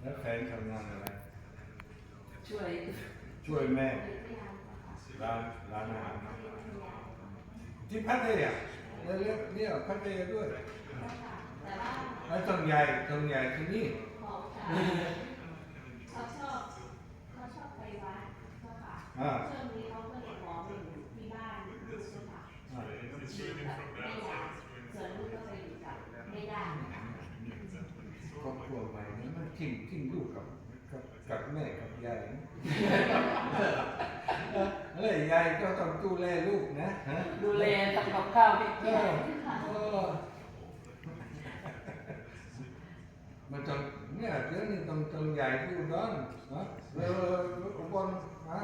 แล้วแฟนทำงานอะไร ช่วยช่วยแม่ร้านร้านอาหารที่พัทยาแล้วเรียกเรียกพัทยาด้วยแต่ว่าแล้วตรงใหญ่ตรงใหญ่ที่นี่ของเขาชอบเขาชอบไปวัดเจ้าค่ะ อ่าช่วงนี้เขาก็เลยขอมาอยู่ที่บ้านลูกเจ้าค่ะ อ่า อยู่กับแม่ยายส่วนลูกก็ไปอยู่กับแม่ย่านะคะ ครอบครัวใหม่นี่มัน ทิ้งทิ้งลูกกับกับกับแม่กับยายนะอะไรยายก็ต้องดูแลลูกนะฮะดูแลทำกับข้าวให้เอกินอเออมันต้องเนี่ยเดี๋ยวนี้ต้องต้องใหญ่ที่อุดรนะแล้วอุบลนะ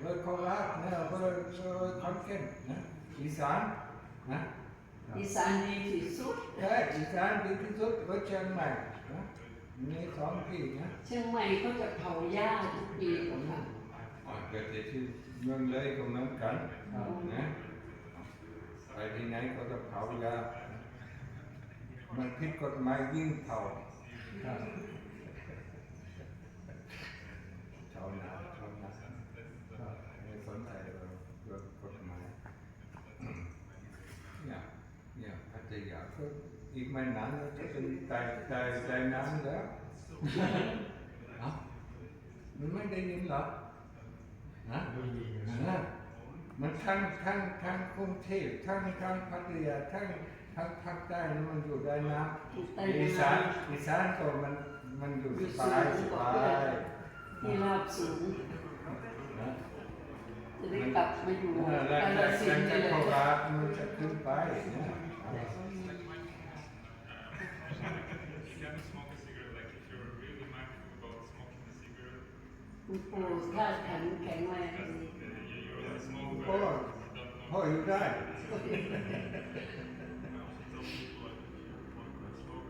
แล้วโคราชนะแล้วแล้วขอนแก่นนะอีสานนะอีสานดีที่สุดใช่อีสานดีที่สุดก็เชียงใหม่นะ มีสองที่นะเชียงใหม่เขาจะเผาหญ้าทุกปีค่ะอ่าเกิดที่เมืองเลยก็เหมือนกันนะไปที่ไหนก็จะเผายามันผิดกฎหมายยิ่งเผาชาวนาชาวนาไม่สนใจเรื่องกฎหมายเนี่ยเนี่ย พัทยาก็อีกไม่นานก็จะเป็นใจใจใจน้ำแล้วเอ้ามันไม่ได้ยินเหรอฮะนะมันทั้งทั้งทั้งกรุงเทพทั้งทั้งพัทยาทั้งทั้งภาคใต้นี่มันอยู่ได้นะอยู่ใต้อีน้สานอีสานก็มันมันอยู่สบายสบายำที่ราบสูงนะจะได้กลับมาอยู่เออแล้วกาฬแล้วสิแล้วนธุ์จะนี่เลโคยราชมันจะขึ้นไปนะ คุณปู่ท่าตุขันแข็งแรงดี uh, you, you only smoke ก็ where you don't พ่อ know. อยู่ได้ I also tell people like if you're quote unquote smoking, just don't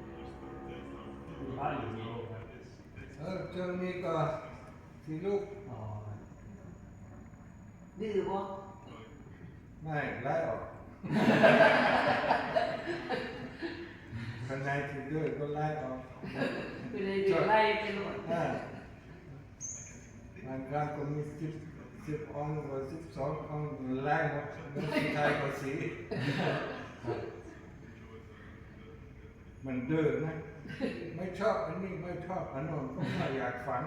taste how บ้านอยู่นี่ครับ เออเจอนี้ก็ที่ลูก อ๋อ ดื้อบ่ ไม่ไล่ออกคนไหนที่ดื้อก็ไล่ออก ไปเลยเดี๋ยวไล่ไปหมด อ่า บางครั้งก็มีสิบสิบองค์ก็สิบสององค์ไล่หมดแล้วสุดท้ายก็สีมันเดือนะ ไม่ชอบอันนี้ไม่ชอบอันโน้นก็ไม่อยากฟัง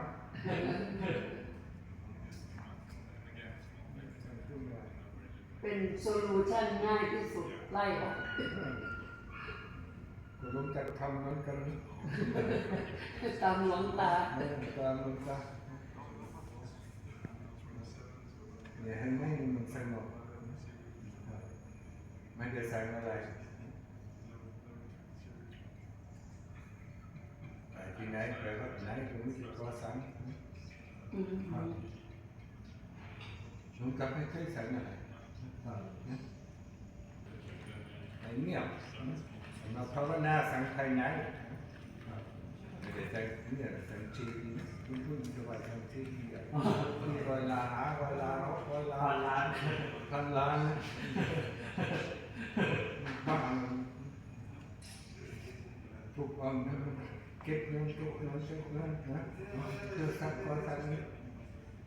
เป็นโซลูชันง่ายที่สุดไล่ออกก็รู้จักทำเหมือนกันตามหลวงตาเออตามมันก็ อย่าให้ไม่มันสงบไม่ได้สั่งอะไรไปที่ไหนไปวัดไหนก็ไม่ได้ขอสังอืมลุงกับไม่เคยสั่งอะไรไอ้เงียบนะมาภาวนาสั่งภายใน ไม่ได้สั่งเนี่ยสั่งจีนคุณคุณจะว่าสั่งจีนใหญ่มีเวลาหาเวลาเวลาพันล้านพันล้านบ้างทุกองค์นะเก็บเงินเก็บเงินเก็บเงินนะเพื่อสักก็สักนี้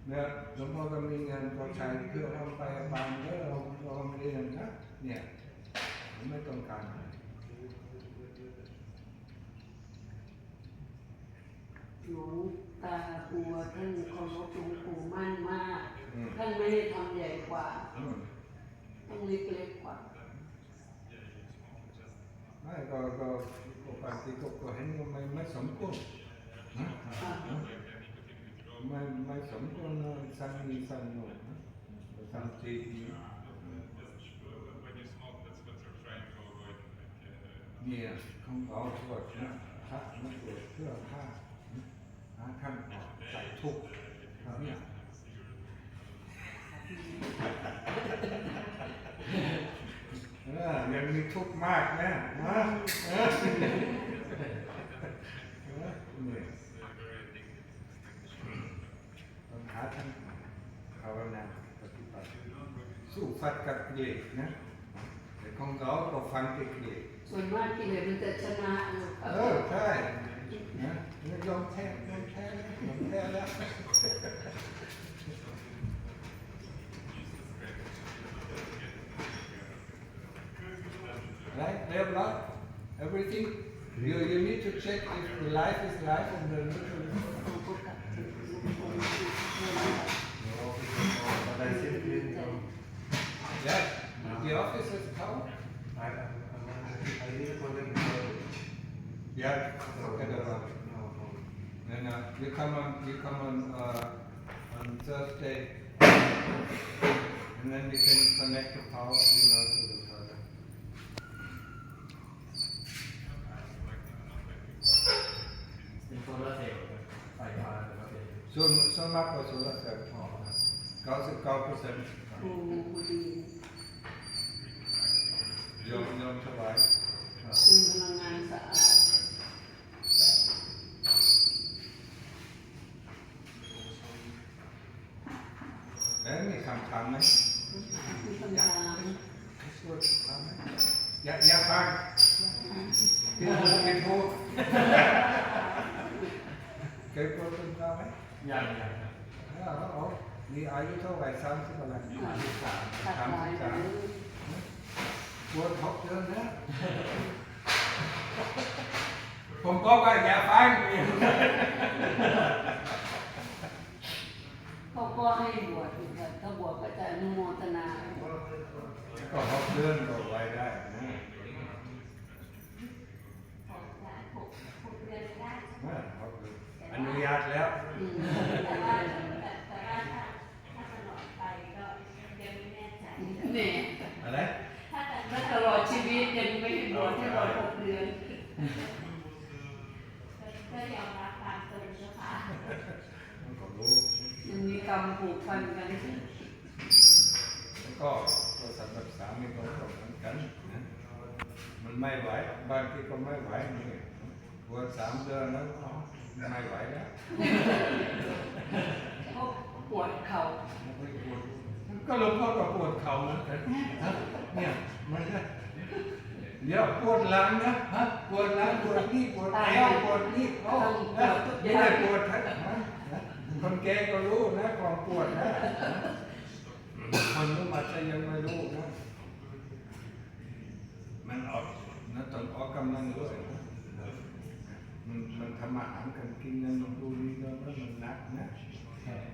เนี่ยหลวงพ่อก็มีเงินก็ใช้เพื่อเอาไปบานเพื่อเราเราเรียนนะเนี่ยไม่ต้องการ หลวงตาปัวท่านเคารพหลวงปู่มั่นมาก อืมท่านไม่ได้ทำใหญ่กว่า อืมต้องเล็กๆกว่า ไม่ก็ก็ก็ปฏิก็ก็เห็นว่าไม่ไม่สมควรนะอ่าไม่ไม่สมควรนะสั่งนี้สั่งโน้นนะสั่งจีน When you smoke, that's what you're trying to avoid. Like, uh, เนี่ยของเราตรวจนะพระมาตรวจเพื่อฆ่า หาท่านออกจากทุกข์เนี่ยเออยังมีทุกข์มากนะนะเออเออเนี่ยต้องหาท่านภาวนาปฏิบัติสู้ฟัดกับกิเลสนะแต่ของเราก็ฟังแต่กิเลสส่วนมากกิเลสมันจะชนะอยู่เออใช่นะยอมแพ้ยอมแพ้แล้วยอมแพ้แล้วไรเรียบร้อย everything you you need to check if the life is life and the little เขาก็กลับถึงคน But I simply, um, yes the office is come I, I, I really couldn't. uh, yeah forget about it No, no. And uh, you come on, you come on, uh, on Thursday, and then we can connect the power, you know, to the further. เป็นโซลาร์เซลล์ไฟฟ้าหรือว่าเป็น So, so much for solar cell. อ๋อครับ99 percent. ครูบุรี Yom Yom Tawai. เป็นพลังงานสะอาด Eh, ni kam kame. มีคำถาม Kasut kame. Ya, ya bang. Kita itu. Kau pun kame. ยังยังครับ Ya, oh. Ni ayu tu wai sam tu kalau. ตัดลายหรือปวดท้องเดินนะผมบอกว่าอย่าฟังเขาก็ให้บวชอยู่ค่ะถ้าบวชก็จะอนุโมทนาก็ท้องเดินก็ไว้ได้นะหกล้านหกห กเดือนได้นะท้องเดินอนุญาตแล้วอืมแต่ว่าแต่แต่ว่าถ้าถ้าตลอดไปก็ยังไม่แน่ใจเนี่ยอะไร ถ้าแต่แล้วตลอดชีวิตยังไม่ได้บวชให้บวชหกเดือน ก็ยอมรับความตรงเจ้าค่ะ มันก็รู้ ยังมีกรรม ผูกพันกันแล้วก็ก็สำหรับสามีก็ต้องเหมือนกันนะมันไม่ไหวบางทีก็ไม่ไหวนี่ปวดสามเดือนแล้วอ๋อไม่ไหวแล้วเขาปวดเข่าไม่ปวดก็หลวงพ่อก็ปวดเข่าเหมือนกันฮะเนี่ยมันก็เดี๋ยวปวดหลังนะฮะปวดหลังปวดนี่ปวดแขนปวดนี่โอ้ฮะไม่ได้ปวดทั้งฮะ คนแก่ก็รู้นะความปวดนะ คนรู้มาจะยังไม่รู้นะ มันออกนะต้องออกกำลังด้วยนะมันมันทำอาหารกันกินนั่นมันดูนี่แล้วมันหนักนะ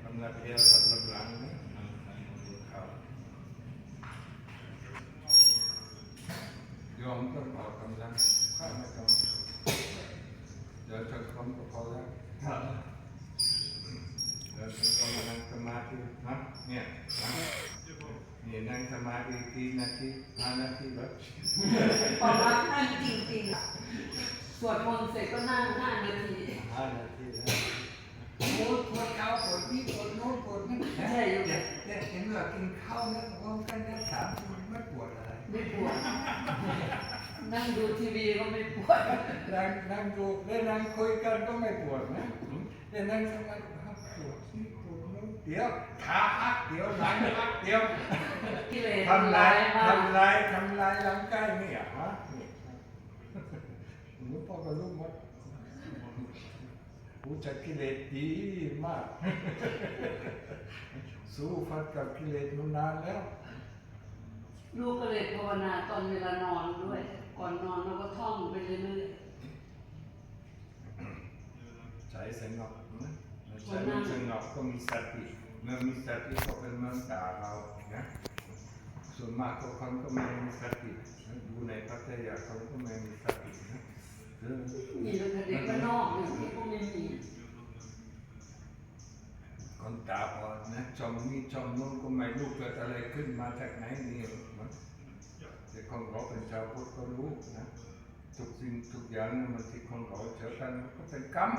สำหรับเอวสำหรับหลังนะครับโยมต้องออกกำลังข้าไม่ต้องเดินจงกรมก็พอแล้ว ครับ เดินจงกรมนั่งสมาธินะเนี่ยนะนี่ ทีทีนาทีห้านาทีแบบประมาณนั่งจริงๆ สวดมนต์เสร็จก็นั่งห้านาทีห้านาทีแล้วปวดปวดเข่าปวดนี่ปวดโน้นปวดนี่ใช่อยู่เด็กเด็กเห็นว่ากินข้าวนะพร้อมกันนะสามคนไม่ปวดอะไร ไม่ปวด นั่งดูทีวีก็ไม่ปวดนั่งนั่งดูได้นั่งคุยกันก็ไม่ปวดนะได้นั่งสมาธิครับปวดนี่ปวดนู้น เดี๋ยวขาพักเดี๋ยวหลังพักเดี๋ยวกิเลสทำลายมากทำลายทำลายร่างกายนี่อะฮะนี่หนูพ่อก็รู้หมดรู้จักกิเลสดีมาก สู้ฟัดกับกิเลสมานานแล้ว ลูกก็เลยภาวนาตอนเวลานอนด้วย ก่อนนอนเราก็ท่องไปเรื่อยใจสงบนะ ใจมันสงบก็มีสติเมื่อมีสติก็เป็นเมืองตาเรานะส่วนมากก็คนก็ไม่มีสตินะอยู่ในพัทยาเขาก็ไม่มีสตินะเออๆมีแต่เด็กบ้านนอกอยู่ที่ก็ไม่มีคนตาบอดนะจอมนี่จอมนู้นก็ไม่รู้เกิดอะไรขึ้นมาจากไหนนี่มันแต่คนเราเป็นชาวพุทธก็รู้นะทุกสิ่งทุกอย่างมันที่คนเราเจอกันมันก็เป็นกรรม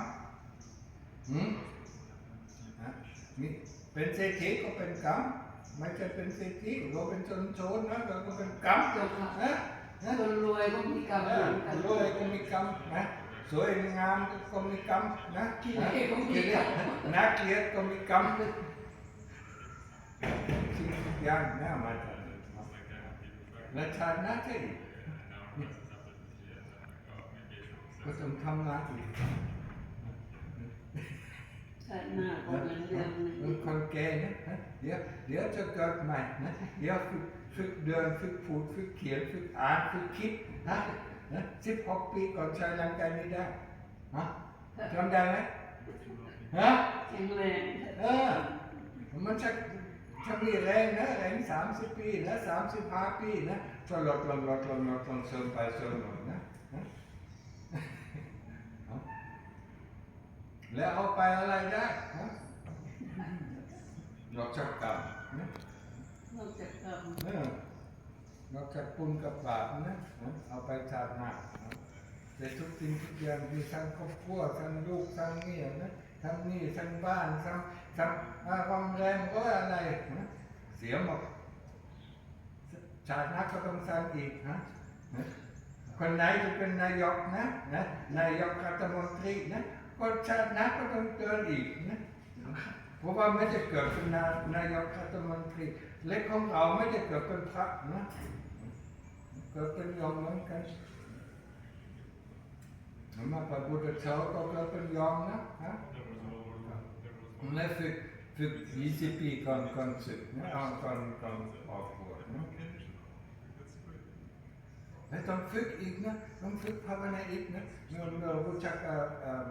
หืม นะนี่เป็นเศรษฐีก็เป็นกรรมไม่ใช่เป็นเศรษฐีเราเป็นชนโจรนะเราก็เป็นกรรมเจ้าค่ะนะนะคนรวยก็มีกรรมเอเหอมือนกันรวยก็มีกรรมนะสวยงามก็มีกรรมนะขี้เหร่ก็มีกรรมนักเกลียดก็มีกรรมสิ่งทุกอย่างนะมาจากนี้เนาะและชาติหน้าที่ก็ต้องทำหน้า ที่าติหน้าก็เหมือนเดิมมันคนแก่นะฮะเดี๋ยวเดี๋ยวจะเกิดใหม่นะ เดี๋ยวฝึกฝึกเดินฝึกพูดฝึกเขียนฝึกอ่านฝึกคิดนะนะสิบหกปีก่อนใช้ร่างกายไม่ได้ฮะจำได้ไหมฮะแข็งแรงเออมันจะจะมีแรงนะแรงสามสิบปีนะสามสิบห้าปีนะจะลดลงลดลงลดลงเสริมไปเสริมลงนะนะเอา แล้วเอาไปอะไรได้ฮะนอกจากกรรมนะนอกจากกรรมเออนอกจากปุญกับบาปนะนะเอาไปชาติหน้านะแต่ทุกสิ่งทุกอย่างที่ทั้งครอบครัวทั้งลูกทั้งเมียนะทั้งหนี่ทั้งบ้านทั้งทั้งอารมณ์แรงก็อะไรนะเสียหมดชาติหน้าก็ต้องสร้างอีกนะนะคนไหนจะเป็นนายกนะนะนายกรัฐมนตรีนะ ก็ชาติหน้าก็ต้องเกินอีกนะเพราะว่าไม่จะเกิดเป็นนานายกรัฐมนตรีเล็กของเราไม่ได้เกิดเป็นพระนะเกิดเป็นยอมเหมือนกันมาพระพุทธเจ้าก็เกิดเป็นยอมนะฮะ There was a lot of, there was และฝึกฝึกยี่สิบปีก่อนก่อนศึกนะเอาก่อนก่อนออกบวชนะ That's great. และต้องฝึกอีกนะต้องฝึกภาวนาอีกนะเมื่อเรารู้จักเอ่อเอ่อ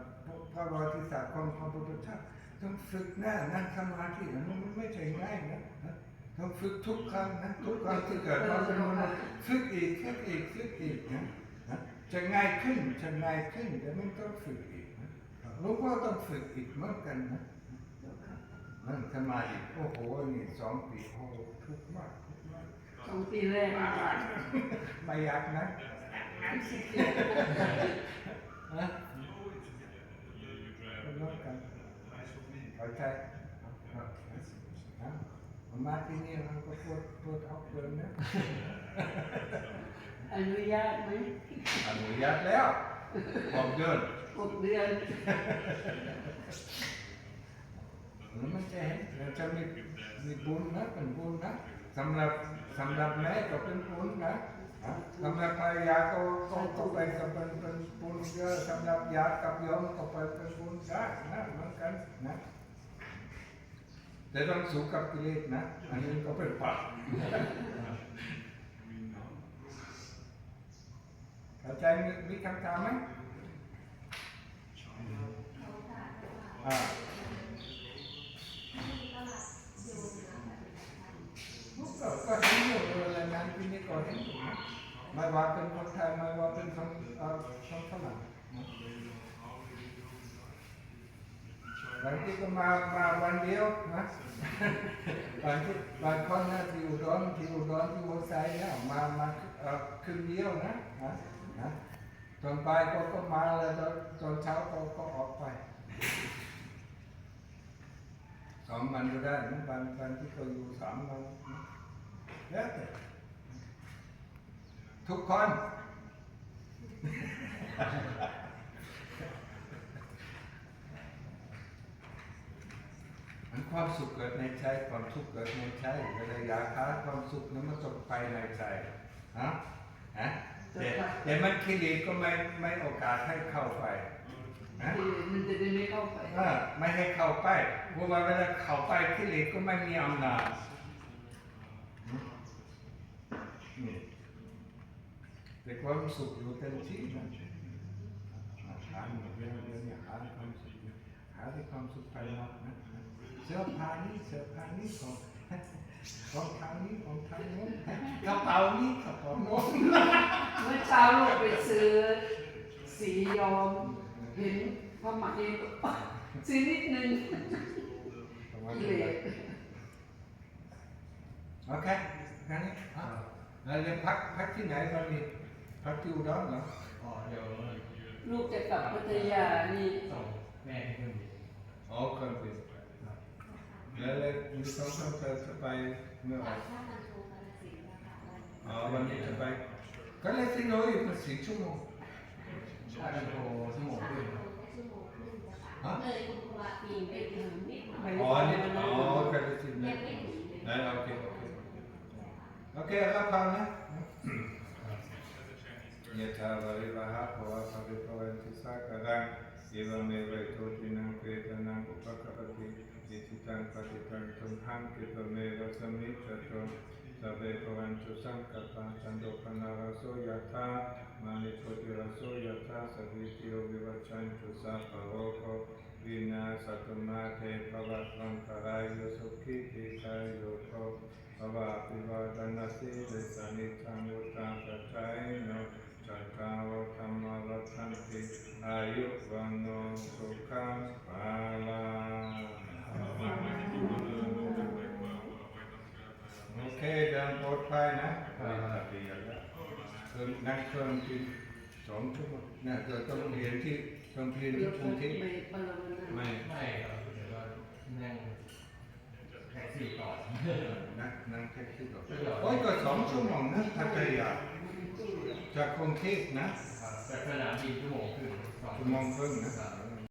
พระประวัติศาสตร์ของพระพุทธเจ้าต้องฝึกนะนั่งสมาธินะมันไม่ใช่ง่ายนะนะต้องฝึกทุกครั้งนะทุกครั้งที่เกิดมาเป็นมนุษย์ฝึกอีกฝึกอีกฝึกอีกนะนะจะง่ายขึ้นจะง่ายขึ้นแต่มันต้องฝึกอีกนะรู้ว่าต้องฝึกอีกเหมือนกันนะนั่งสมาธิโอ้โหนี่สองปีโอ้โหทุกข์มาก ทุกข์มากสองปีแรกนะไม่อยากนะสิบเจ็ดนะ You, you drive. เป็นร่วมกันเข้าใจนะมาที่นี่เราก็ปวดปวดเอาเกินนะอนุญาตไหมอนุญาตแล้วบอกเดินหกเดือนแล้วมันจะเห็นเราจะมีมีบุญนะเป็นบุญนะ สำหรับสำหรับแม่ก็เป็นบุญนะอะสำหรับภรรยาก็ก็ก็ไปก็เป็นเป็นบุญเยอะสำหรับญาติกับโยมก็ไปเป็นบุญได้นะเหมือนกันนะแต่ต้องสู้กับกิเลสนะ อันนี้ก็เป็นปัจเข้าใจมีคำถามไหมเขาค่ะเขาค่ะอ่า ที่ก็รับโยมนะปฏิบัติธรรม ก็ก็เห็นอยู่อะไรนั้นที่นี่ก็เห็นอยู่นะไม่ว่าเป็นคนไทยไม่ว่าเป็นคนเอ่อคนฝรั่งบางทีก็มามาวันเดียวนะบางทีบางคนนะที่อุดรที่อุดรที่หัวไซนะมามาเอ่อคืนเดียวนะนะนะตอนบ่ายก็ก็มาแล้วตอนตอนเช้าก็ก็ออกไปสองวันก็ได้นะบางบางที่เขาอยู่สามวันนะ ทุกคน มันความสุขเกิดในใจ ความทุกข์เกิดในใจเวลาอยากหาความสุขนั้นมันต้องไปในใจฮะฮะแต่แต่มันกิเลสก็ไม่ไม่โอกาสให้เข้าไปนะที่มันจะได้ไม่เข้าไปเออไม่ให้เข้าไปเพราะว่าเวลาเข้าไปกิเลสก็ไม่มีอำนาจนี่ แต่ความสุขอยู่เต็มที่นะหาหมดเรื่องเรื่องเนี่ยหาความสุขหาที่ความสุขภายนอกนะเสื้อผ้านี้เสื้อผ้านี้ของของทางนี้ของทางโน้นกระเป๋านี้กระเป๋าโน้นเมื่อเช้าลูกไปซื้อสียอมเห็นผ้าไหมซื้อนิดนึงกิเลสโอเคแค่นี้เรียนพักพักที่ไหนตอนนี้ พักที่อุดรเหรออ๋อเดี๋ยวลูกจะกลับพัทยานี่ส่งแม่ให้เครื่องบินอ๋อคนบินแล้วแล้วมีสองคนเธอจะไปเมื่อไหร่ถ้ามันโทรกันสินะคะวันอ๋อวันนี้จะไปก็เลยสิโนอยู่เป็นสี่ชั่วโมงถ้าจะโทรชั่วโมงสามครึ่งโมครับงชั่วโมงครึ่งนะคะเลยคุณครูว่าปีไปถึงนิดหน่อยอ๋อนี่อ๋อก็เลยสิโนยังไม่ถึงเลยนั่นโอเคโอเคโอเครับฟังนะ As a Chinese ยะถาวาริวหาภวะภริภวันติสาการังเอวเมวัยโต ตินังเปตนังอุปกปติอิจิตังปฏิตังตุมหังกิปะเมวะสมิจจโตสัพเพภวันตุสังกัปปะจันโดปนารโสยะถามานิโชติรโสยะถาสวิติโยวิวัชชันตุสัพพะโรโควินาสตุมาเทภวัตวันตรายโยสุขิติกายโยโกภวะปิวาตนาสิริสานิจังวุตังปัจจัยโนจัตตาวธรรมวัฏันติอายุวันโนสุขังภาลังโอเคเดินปลอดภัยนะไปทะเบียนแล้วเพิ่มนักเครื่องบินสองชั่วโมงน่าจะต้องเรียนที่ต้องเรียนเดี๋ที่ยวกรุงเทพไม่บาลาวันนั้นไม่ไม่ครับเดี๋ยวก็นั่งแท็กซี่ต่อนักนั่งแท็กซี่ก่อนโอ้ยก็สองชั่วโมงนะพัทยา จากกรุงเทพนะครับจากสนามบินชั่วโมงครึ่งสองชั่วโมงครึ่งนะครับ